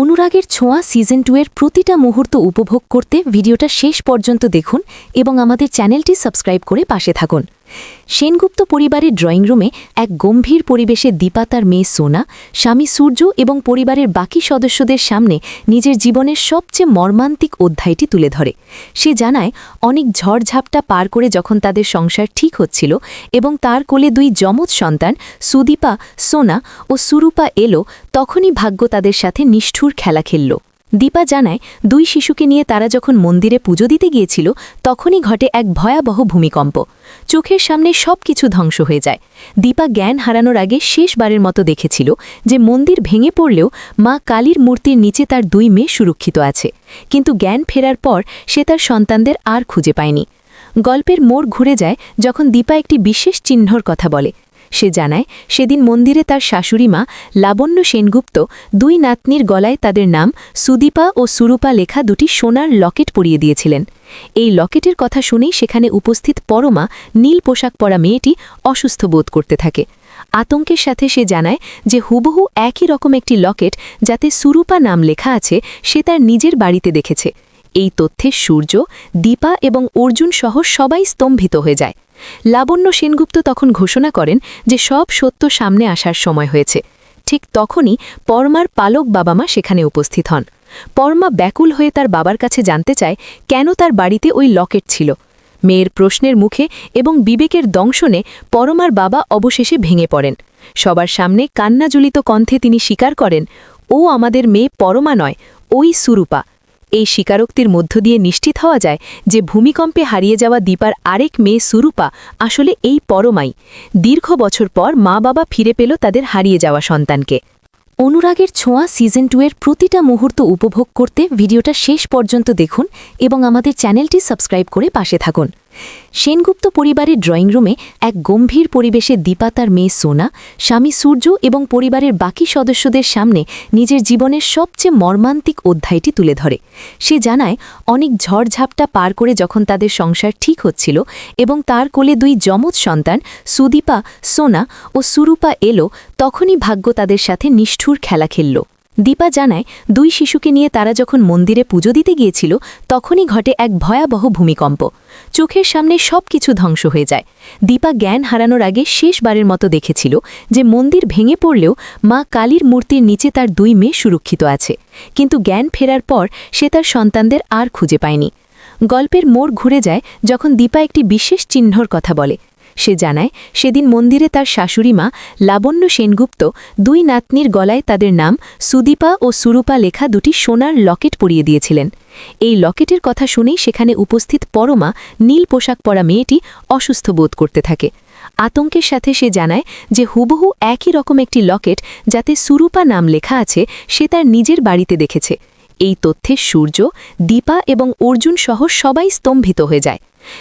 অনুরাগের ছোঁয়া season two এর প্রতিটা মুহূর্ত উপভোগ করতে ভিডিওটা শেষ পর্যন্ত দেখুন এবং আমাদের চ্যানেলটি সাবস্ক্রাইব করে পাশে থাকুন। সেনগুপ্ত পরিবারের ড্রয়িং রুমে এক গম্ভীর পরিবেশে দীপা তার মেয়ে সোনা, স্বামী সূর্য এবং পরিবারের বাকি সদস্যদের সামনে নিজের জীবনের সবচেয়ে মর্মান্তিক অধ্যায়টি তুলে ধরে। সে জানায়, অনেক ঝড়ঝাপটা পার করে যখন তাদের সংসার ঠিক হচ্ছিল এবং তার কোলে দুই যমজ সন্তান, সুদীপা, সোনা ও সুরূপা এলো, তখনই ভাগ্য তাদের সাথে নিষ্ঠুর খেলা খেলল। দীপা জানায়, দুই শিশুকে নিয়ে তারা যখন মন্দিরে পুজো দিতে গিয়েছিল, তখনই ঘটে এক ভয়াবহ ভূমিকম্প। চোখের সামনে সব কিছু ধ্বংস হয়ে যায়। দীপা জ্ঞান হারানোর আগে শেষবারের মতো দেখেছিল যে মন্দির ভেঙে পড়লেও মা কালীর মূর্তির নিচে তার দুই মেয়ে সুরক্ষিত আছে। কিন্তু জ্ঞান ফেরার পর সে তার সন্তানদের আর খুঁজে পায়নি। গল্পের মোড় ঘুরে যায় যখন দীপা একটি বিশেষ চিহ্নর কথা বলে। সে জানায়, সেদিন মন্দিরে তার শাশুড়ি মা লাবণ্য সেনগুপ্ত দুই নাতনির গলায় তাদের নাম সুদীপা ও সুরূপা লেখা দুটি সোনার লকেট পরিয়ে দিয়েছিলেন। এই লকেটের কথা শুনেই সেখানে উপস্থিত পরমা নীল পোশাক পরা মেয়েটি অসুস্থ বোধ করতে থাকে। আতঙ্কের সাথে সে জানায় যে হুবহু একই রকম একটি লকেট যাতে সুরূপা নাম লেখা আছে, সে তার নিজের বাড়িতে দেখেছে। এই তথ্যে সূর্য, দীপা এবং অর্জুন সহ সবাই স্তম্ভিত হয়ে যায়। লাবণ্য সেনগুপ্ত তখন ঘোষণা করেন যে সব সত্য সামনে আসার সময় হয়েছে। ঠিক তখনই পরমার পালক বাবা মা সেখানে উপস্থিত হন। পরমা ব্যাকুল হয়ে তার বাবার কাছে জানতে চায় কেন তার বাড়িতে ওই লকেট ছিল। মেয়ের প্রশ্নের মুখে এবং বিবেকের দংশনে পরমার বাবা অবশেষে ভেঙে পড়েন। সবার সামনে কান্নাজুলিত কণ্ঠে তিনি স্বীকার করেন, ও আমাদের মেয়ে পরমা নয়, ওই সুরূপা। এই স্বীকারোক্তির মধ্য দিয়ে নিশ্চিত হওয়া যায় যে ভূমিকম্পে হারিয়ে যাওয়া দীপার আরেক মেয়ে সুরূপা আসলে এই পরমাই। দীর্ঘ বছর পর মা বাবা ফিরে পেল তাদের হারিয়ে যাওয়া সন্তানকে। অনুরাগের ছোঁয়া সিজন টু এর প্রতিটা মুহূর্ত উপভোগ করতে ভিডিওটা শেষ পর্যন্ত দেখুন এবং আমাদের চ্যানেলটি সাবস্ক্রাইব করে পাশে থাকুন। সেনগুপ্ত পরিবারের ড্রয়িং রুমে এক গম্ভীর পরিবেশে দীপা তার মেয়ে সোনা, স্বামী সূর্য এবং পরিবারের বাকি সদস্যদের সামনে নিজের জীবনের সবচেয়ে মর্মান্তিক অধ্যায়টি তুলে ধরে। সে জানায়, অনেক ঝড়ঝাপটা পার করে যখন তাদের সংসার ঠিক হচ্ছিল এবং তার কোলে দুই যমজ সন্তান, সুদীপা, সোনা ও সুরূপা এলো, তখনই ভাগ্য তাদের সাথে নিষ্ঠুর খেলা খেলল। দীপা জানায়, দুই শিশুকে নিয়ে তারা যখন মন্দিরে পুজো দিতে গিয়েছিল, তখনই ঘটে এক ভয়াবহ ভূমিকম্প। চোখের সামনে সব কিছু ধ্বংস হয়ে যায়। দীপা জ্ঞান হারানোর আগে শেষবারের মতো দেখেছিল যে মন্দির ভেঙে পড়লেও মা কালীর মূর্তির নিচে তার দুই মেয়ে সুরক্ষিত আছে। কিন্তু জ্ঞান ফেরার পর সে তার সন্তানদের আর খুঁজে পায়নি। গল্পের মোড় ঘুরে যায় যখন দীপা একটি বিশেষ চিহ্নর কথা বলে। সে জানায়, সেদিন মন্দিরে তার শাশুড়ি মা লাবণ্য সেনগুপ্ত দুই নাতনির গলায় তাদের নাম সুদীপা ও সুরূপা লেখা দুটি সোনার লকেট পরিয়ে দিয়েছিলেন। এই লকেটের কথা শুনেই সেখানে উপস্থিত পরমা নীল পোশাক পরা মেয়েটি অসুস্থ বোধ করতে থাকে। আতঙ্কের সাথে সে জানায় যে হুবহু একই রকম একটি লকেট যাতে সুরূপা নাম লেখা আছে সে তার নিজের বাড়িতে দেখেছে। এই তথ্যে সূর্য, দীপা এবং অর্জুন সহ সবাই স্তম্ভিত হয়ে যায়।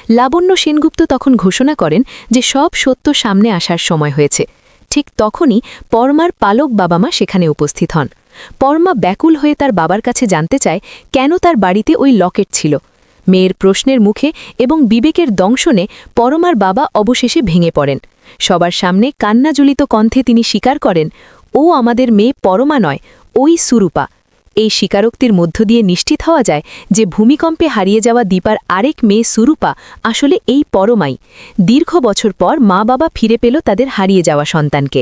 লাবণ্য সেনগুপ্ত তখন ঘোষণা করেন যে সব সত্য সামনে আসার সময় হয়েছে। ঠিক তখনই পরমার পালক বাবা মা সেখানে উপস্থিত হন। পরমা ব্যাকুল হয়ে তার বাবার কাছে জানতে চায় কেন তার বাড়িতে ওই লকেট ছিল। মেয়ের প্রশ্নের মুখে এবং বিবেকের দংশনে পরমার বাবা অবশেষে ভেঙে পড়েন। সবার সামনে কান্নাজুলিত কণ্ঠে তিনি স্বীকার করেন, ও আমাদের মেয়ে পরমা নয়, ওই সুরূপা। এই স্বীকারোক্তির মধ্য দিয়ে নিশ্চিত হওয়া যায় যে ভূমিকম্পে হারিয়ে যাওয়া দীপার আরেক মেয়ে সুরূপা আসলে এই পরমাই। দীর্ঘ বছর পর মা বাবা ফিরে পেল তাদের হারিয়ে যাওয়া সন্তানকে।